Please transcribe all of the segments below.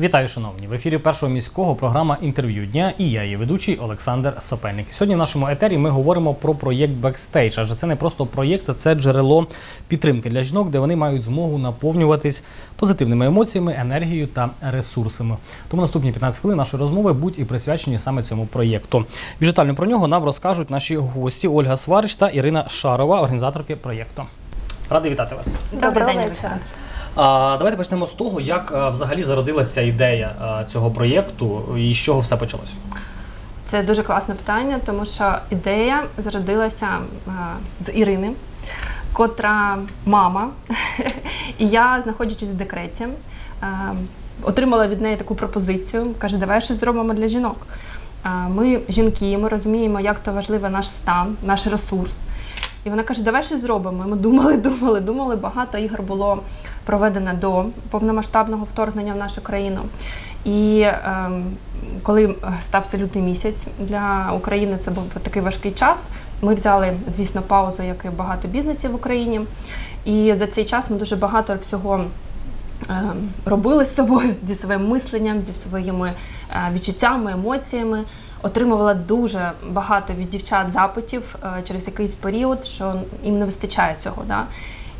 Вітаю, шановні! В ефірі першого міського програма інтерв'ю дня і я, її ведучий Олександр Сопельник. Сьогодні в нашому етері ми говоримо про проєкт Бекстейдж, адже це не просто проєкт, а це джерело підтримки для жінок, де вони мають змогу наповнюватись позитивними емоціями, енергією та ресурсами. Тому наступні 15 хвилин нашої розмови будуть і присвячені саме цьому проєкту. Більш детально про нього нам розкажуть наші гості Ольга Сварич та Ірина Шарова, організаторки проєкту. Радий вітати вас. Добрий Доброго день, вечора. Давайте почнемо з того, як взагалі зародилася ідея цього проєкту і з чого все почалося. Це дуже класне питання, тому що ідея зародилася е, з Ірини, котра мама. І я, знаходячись в декреті, е, отримала від неї таку пропозицію. Каже, давай щось зробимо для жінок. Е, Ми жінки, ми розуміємо, як то важливий наш стан, наш ресурс. І вона каже, давай щось зробимо. Ми думали, думали, думали. Багато ігор було проведено до повномасштабного вторгнення в нашу країну. І ем, коли стався лютий місяць для України, це був такий важкий час. Ми взяли, звісно, паузу, як і багато бізнесів в Україні. І за цей час ми дуже багато всього ем, робили з собою, зі своїм мисленням, зі своїми е, відчуттями, емоціями. Отримувала дуже багато від дівчат запитів е, через якийсь період, що їм не вистачає цього. Да?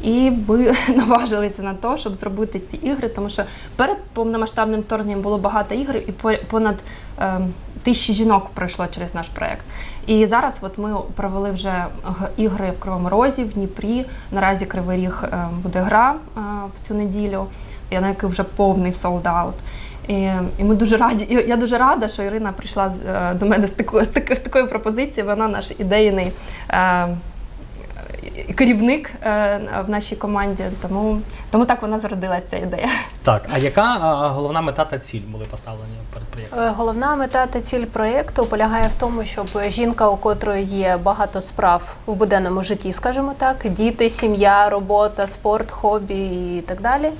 І ми наважилися на те, щоб зробити ці ігри, тому що перед повномасштабним вторгненням було багато ігор, і по- понад е, тисячі жінок пройшло через наш проект. І зараз от ми провели вже ігри в Кривому Розі, в Дніпрі. Наразі Кривий Ріг е, буде гра е, в цю неділю, на який вже повний солд-аут. І, і ми дуже раді. І я дуже рада, що Ірина прийшла з- е, до мене з такою, з такою, з такою пропозицією. Вона наш ідейний е, керівник е, в нашій команді. Тому, тому так вона зародилася ця ідея. Так, а яка головна мета та ціль були поставлені перед проєктом? Е, Головна мета та ціль проєкту полягає в тому, щоб жінка, у котрої є багато справ в буденному житті, скажімо так, діти, сім'я, робота, спорт, хобі і так далі,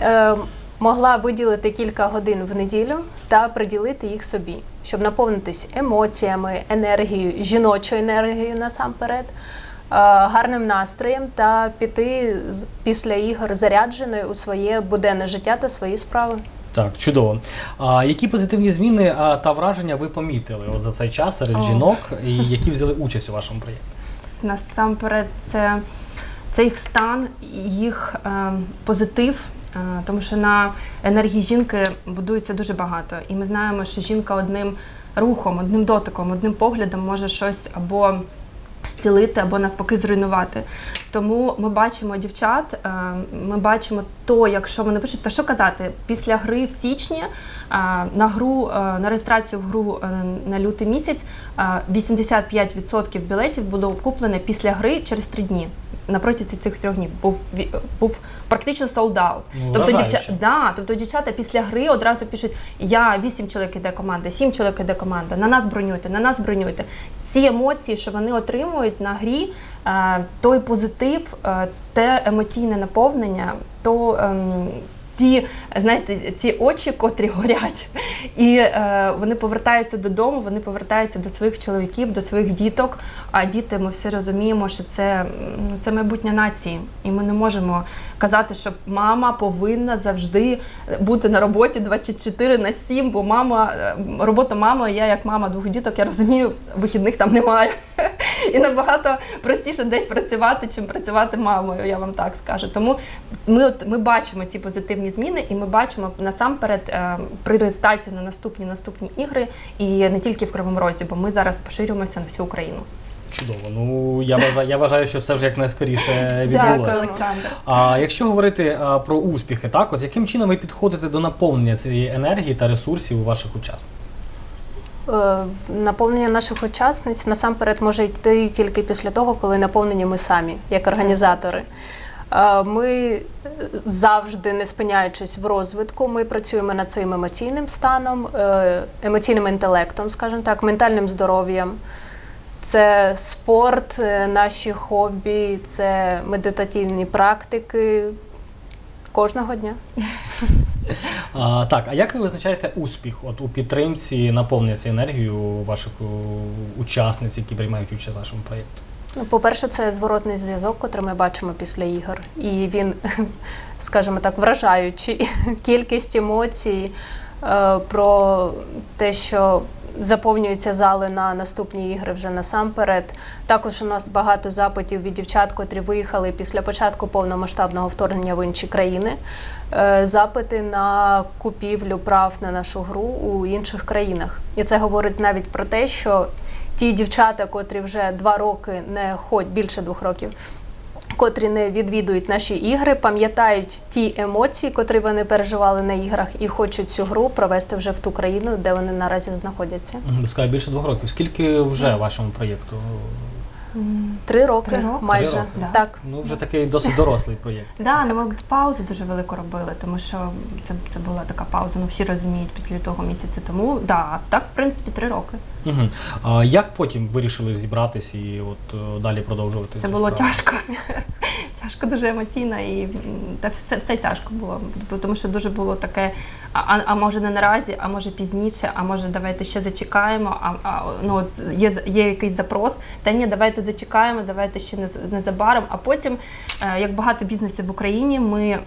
е, могла виділити кілька годин в неділю та приділити їх собі, щоб наповнитись емоціями, енергією, жіночою енергією насамперед. е, Гарним настроєм та піти з- після ігор зарядженою у своє буденне життя та свої справи. Так, чудово. А які позитивні зміни та враження ви помітили от за цей час серед О. жінок, і які взяли участь у вашому проєкті? Насамперед, це, це їх стан, їх е, позитив. Е, Тому що на енергії жінки будується дуже багато. І ми знаємо, що жінка одним рухом, одним дотиком, одним поглядом може щось або зцілити, або навпаки зруйнувати. Тому ми бачимо дівчат, е, ми бачимо то, якщо вони пишуть, то що казати, після гри в січні е, на гру, е, на реєстрацію в гру на лютий місяць е, 85% білетів було куплене після гри через три дні. На протязі цих трьох днів був був практично sold out. Ну, тобто, вражаюче. дівча, да, тобто дівчата після гри одразу пишуть: я вісім чоловік іде команда, сім чоловік іде команда. На нас бронюйте, на нас бронюйте. Ці емоції, що вони отримують на грі, той позитив, е, те емоційне наповнення, то. Ті, знаєте, ці очі, котрі горять, і е, вони повертаються додому, вони повертаються до своїх чоловіків, до своїх діток. А діти, ми всі розуміємо, що це, ну, це майбутнє нації, і ми не можемо казати, що мама повинна завжди бути на роботі 24 на 7, бо мама, е, робота мами, я як мама двох діток, я розумію, вихідних там немає. І набагато простіше десь працювати, чим працювати мамою, я вам так скажу. Тому ми, от, ми бачимо ці позитивні зміни, і ми бачимо насамперед е, при реєстрації на наступні наступні ігри, і не тільки в Кривому Розі, бо ми зараз поширюємося на всю Україну. Чудово. Ну я вважаю, я вважаю, що це вже якнайскоріше Дякую, відбулося. Олександр. А якщо говорити а, про успіхи, так от яким чином ви підходите до наповнення цієї енергії та ресурсів у ваших учасниць? Е, Наповнення наших учасниць насамперед може йти тільки після того, коли наповнені ми самі, як організатори. Е, Ми завжди, не спиняючись в розвитку, ми працюємо над своїм емоційним станом, е, емоційним інтелектом, скажімо так, ментальним здоров'ям. Це спорт, е, наші хобі, це медитаційні практики кожного дня. А, так, а як ви визначаєте успіх от у підтримці цією енергією ваших учасниць, які приймають участь в вашому проєкті? Ну, по-перше, це зворотний зв'язок, котрий ми бачимо після ігор. І він, скажімо так, вражаючий. Кількість емоцій, е, про те, що заповнюються зали на наступні ігри вже насамперед. Також у нас багато запитів від дівчат, котрі виїхали після початку повномасштабного вторгнення в інші країни. Е, Запити на купівлю прав на нашу гру у інших країнах. І це говорить навіть про те, що ті дівчата, котрі вже два роки не ходять більше двох років, котрі не відвідують наші ігри, пам'ятають ті емоції, котрі вони переживали на іграх, і хочуть цю гру провести вже в ту країну, де вони наразі знаходяться. Мгм, більше двох років. Скільки вже вашому проєкту? Три роки, Три роки? майже Три роки. Да. так. Ну, вже такий досить дорослий проєкт. Да, ну ми паузу дуже велику робили, тому що це, це була така пауза. Ну всі розуміють після того місяця. Тому да, так, в принципі, три роки. Угу. А як потім вирішили зібратись і от е, далі продовжувати? Це цю було справу? тяжко. Тяжко, дуже емоційно і та все, все тяжко було. Тому що дуже було таке, а, а, може не наразі, а може пізніше, а може давайте ще зачекаємо. А, а ну от є, є якийсь запрос. Та ні, давайте зачекаємо, давайте ще незабаром. А потім, е, як багато бізнесів в Україні, ми,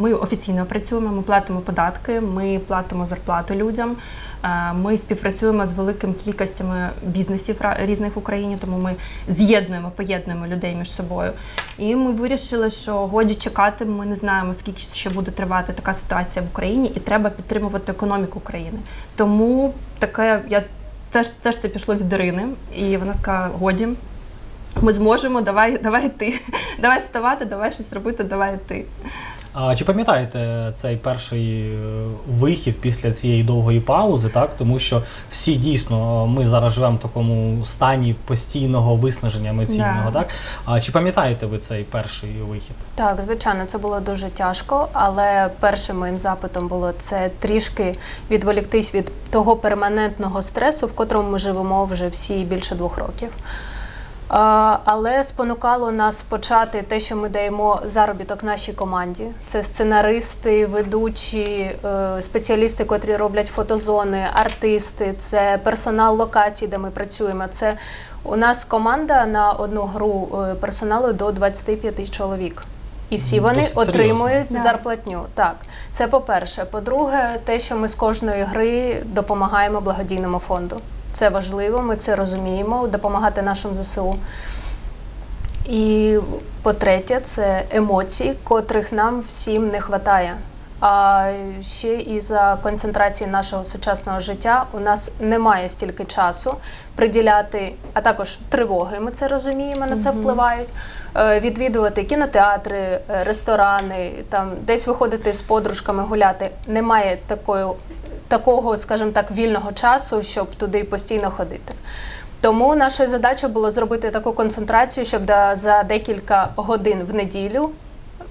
ми офіційно працюємо, ми платимо податки, ми платимо зарплату людям. Е, Ми співпрацюємо з великим кількостями бізнесів різних в Україні, тому ми з'єднуємо, поєднуємо людей між собою. І ми вирішили, що годі чекати. Ми не знаємо, скільки ще буде тривати така ситуація в Україні, і треба підтримувати економіку країни. Тому таке я це ж це ж це пішло від Ірини, і вона сказала: годі. Ми зможемо, давай, давай йти. Давай вставати, давай щось робити, давай йти. А чи пам'ятаєте цей перший е, вихід після цієї довгої паузи? Так, тому що всі дійсно е, ми зараз живемо в такому стані постійного виснаження емоційного. Да. Так а чи пам'ятаєте ви цей перший вихід? Так, звичайно, це було дуже тяжко, але першим моїм запитом було це трішки відволіктись від того перманентного стресу, в котрому ми живемо вже всі більше двох років. Але спонукало нас почати те, що ми даємо заробіток нашій команді. Це сценаристи, ведучі, е, спеціалісти, котрі роблять фотозони, артисти, це персонал локацій, де ми працюємо. Це у нас команда на одну гру е, персоналу до 25 чоловік. І всі вони досить серйозно. отримують Да. зарплатню. Так, це по-перше. По-друге, те, що ми з кожної гри допомагаємо благодійному фонду. Це важливо, ми це розуміємо, допомагати нашим ЗСУ. І по-третє, це емоції, котрих нам всім не вистачає. А ще і за концентрації нашого сучасного життя у нас немає стільки часу приділяти, а також тривоги. Ми це розуміємо, на це впливають. Е, Відвідувати кінотеатри, е, ресторани, там десь виходити з подружками гуляти. Немає такої, такого, скажімо так, вільного часу, щоб туди постійно ходити. Тому нашою задачою було зробити таку концентрацію, щоб за декілька годин в неділю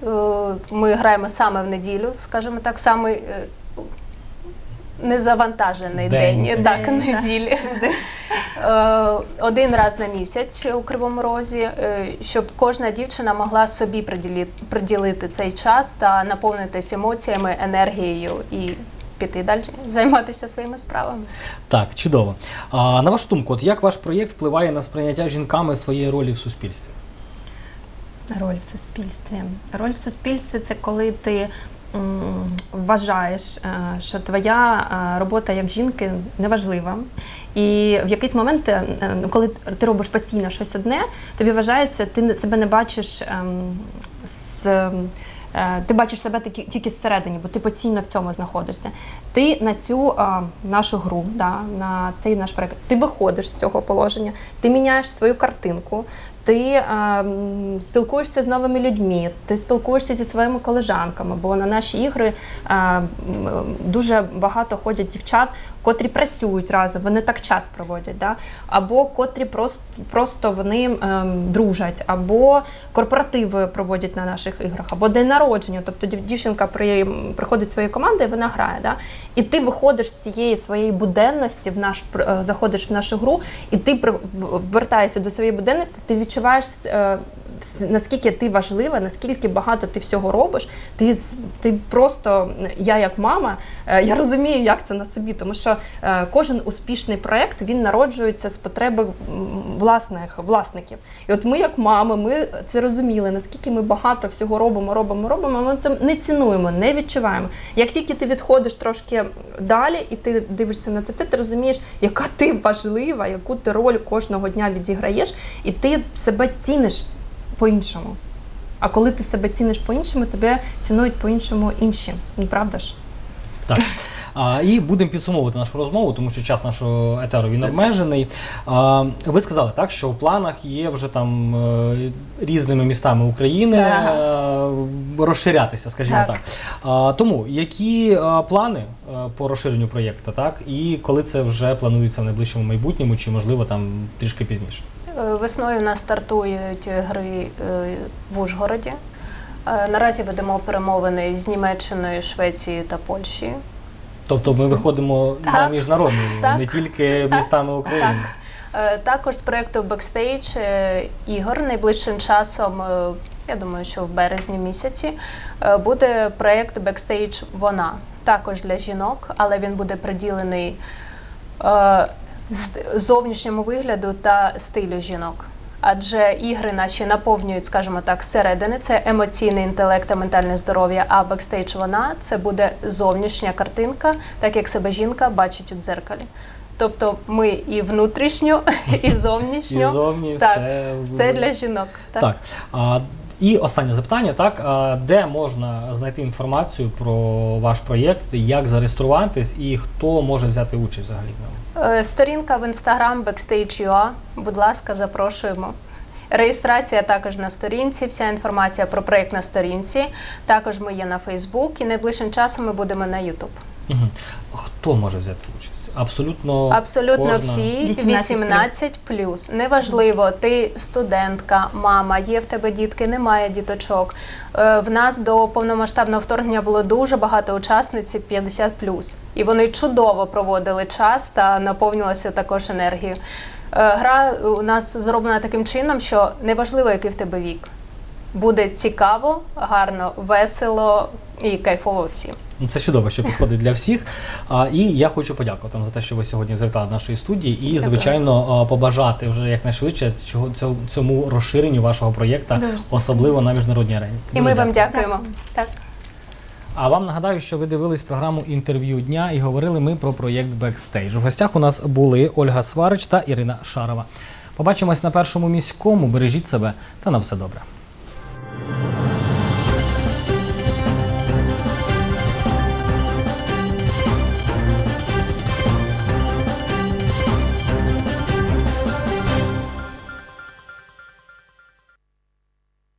е, ми граємо саме в неділю, скажімо так, саме незавантажений День день, так, неділі. Е, Один раз на місяць у Кривому Розі, е, щоб кожна дівчина могла собі приділити, приділити цей час та наповнитись емоціями, енергією і піти далі займатися своїми справами. Так, чудово. А на вашу думку, от як ваш проєкт впливає на сприйняття жінками своєї ролі в суспільстві? Роль в суспільстві. Роль в суспільстві це коли ти вважаєш, е, що твоя е, робота як жінки неважлива. І в якийсь момент, е, коли ти робиш постійно щось одне, тобі вважається, ти не- себе не бачиш ем, з. Е, Ти бачиш себе тільки зсередині, бо ти постійно в цьому знаходишся. Ти на цю а, нашу гру, да, на цей наш проект, ти виходиш з цього положення, ти міняєш свою картинку, ти а, спілкуєшся з новими людьми, ти спілкуєшся зі своїми колежанками, бо на наші ігри а, дуже багато ходять дівчат, котрі працюють разом, вони так час проводять, да? або котрі просто, просто вони ем, дружать, або корпоративи проводять на наших іграх, або день народження. Тобто дів- дівчинка при, приходить своєю командою, вона грає. Да? І ти виходиш з цієї своєї буденності, в наш е, заходиш в нашу гру, і ти вертаєшся до своєї буденності, ти відчуваєш е, вс- наскільки ти важлива, наскільки багато ти всього робиш. Ти ти просто я як мама, е, я розумію, як це на собі, тому що е, кожен успішний проект він народжується з потреби власних власників. І от ми, як мами, ми це розуміли, наскільки ми багато всього робимо, робимо, робимо. Ми це не цінуємо, не відчуваємо. Як тільки ти відходиш трошки далі, і ти дивишся на це все, ти розумієш, яка ти важлива, яку ти роль кожного дня відіграєш, і ти себе ціниш по-іншому. А коли ти себе ціниш по-іншому, тебе цінують по-іншому інші. Ну, правда ж? Так. А, і будемо підсумовувати нашу розмову, тому що час нашого етеру він обмежений. А, ви сказали так, що в планах є вже там е, різними містами України Так. е, розширятися, скажімо так. Так. А, тому які е, плани по розширенню проєкту, так і коли це вже планується в найближчому майбутньому, чи можливо там трішки пізніше? Е, Весною у нас стартують гри е, в Ужгороді. Е, Наразі ведемо перемовини з Німеччиною, Швецією та Польщею. Тобто ми виходимо Так. на міжнародний, Так. не тільки містами України. Е, Також з проєкту Бекстейдж ігор найближчим часом, я думаю, що в березні місяці, буде проєкт Бекстейдж Вона. Також для жінок, але він буде приділений зовнішньому вигляду та стилю жінок. Адже ігри наші наповнюють, скажімо так, зсередини, це емоційний інтелект та ментальне здоров'я, а бекстейдж вона це буде зовнішня картинка, так як себе жінка бачить у дзеркалі. Тобто ми і внутрішню, і зовнішню. І зовні так, все, все для жінок. Так. Так. А, і останнє запитання: так, де можна знайти інформацію про ваш проєкт, як зареєструватись і хто може взяти участь взагалі в ньому? Е, Сторінка в інстаграм Backstage.ua. Будь ласка, запрошуємо. Реєстрація також на сторінці, вся інформація про проєкт на сторінці. Також ми є на Фейсбук і найближчим часом ми будемо на Ютуб. Угу. Хто може взяти участь? Абсолютно Абсолютно кожна. всі 18 18 плюс. Неважливо, ти студентка, мама, є в тебе дітки, немає діточок. Е, В нас до повномасштабного вторгнення було дуже багато учасниць 50 плюс. І вони чудово проводили час та наповнювалися також енергією. Е, Гра у нас зроблена таким чином, що неважливо, який в тебе вік. Буде цікаво, гарно, весело і кайфово всім. Ну, Це чудово, що підходить для всіх. А, і я хочу подякувати вам за те, що ви сьогодні завітали до нашої студії, і, Дякую. звичайно, побажати вже якнайшвидше чого цьому, розширенню вашого проєкту, особливо на міжнародній арені. І Дуже ми вам дякуємо. Так. А вам нагадаю, що ви дивились програму інтерв'ю дня і говорили ми про проєкт Бекстейдж. У гостях у нас були Ольга Сварич та Ірина Шарова. Побачимось на першому міському. Бережіть себе та на все добре.